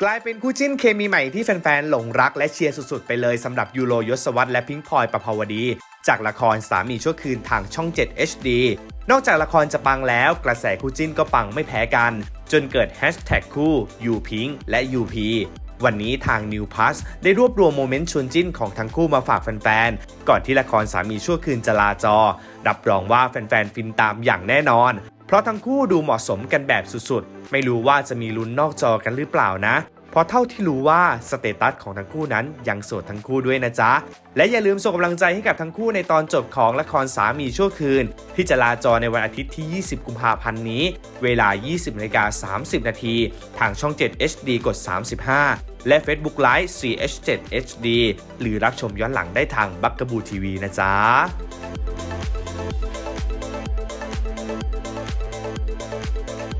กลายเป็นคู่จิ้นเคมีใหม่ที่แฟนๆ หลงรักและเชียร์สุดๆ ไปเลยสำหรับยูโรยศวรรษและพิงค์พลอยประภาวดี จากละครสามีชั่วคืนทางช่อง 7 HD นอกจากละครจะปังแล้ว กระแสคู่จิ้นก็ปังไม่แพ้กัน จนเกิดแฮชแท็กคู่ยูพิงและยูพีวันนี้ทาง New Plus ได้รวบรวมโมเมนต์ชวนจิ้นของทั้งคู่มาฝากแฟนๆ ก่อนที่ละครสามีชั่วคืนจะลาจอ รับรองว่าแฟนๆ ฟินตามอย่างแน่นอน ราะทั้งคู่ดูเหมาะสมกันแบบสุดๆ ไม่รู้ว่าจะมีลุ้นนอกจอกันหรือเปล่านะ เพราะเท่าที่รู้ว่าสเตตัสของทั้งคู่นั้นยังโสดทั้งคู่ด้วยนะจ๊ะ และอย่าลืมส่งกำลังใจให้กับทั้งคู่ในตอนจบของละครสามีชั่วคืน ที่จะลาจอในวันอาทิตย์ที่ 20 กุมภาพันธ์นี้ เวลา 20นาฬิกา30 นาทีทางช่อง 7 HD กด 35 และ Facebook Live CH7 HD หรือรับชมย้อนหลังได้ทางบักกบูทีวีนะจ๊ะ Müzik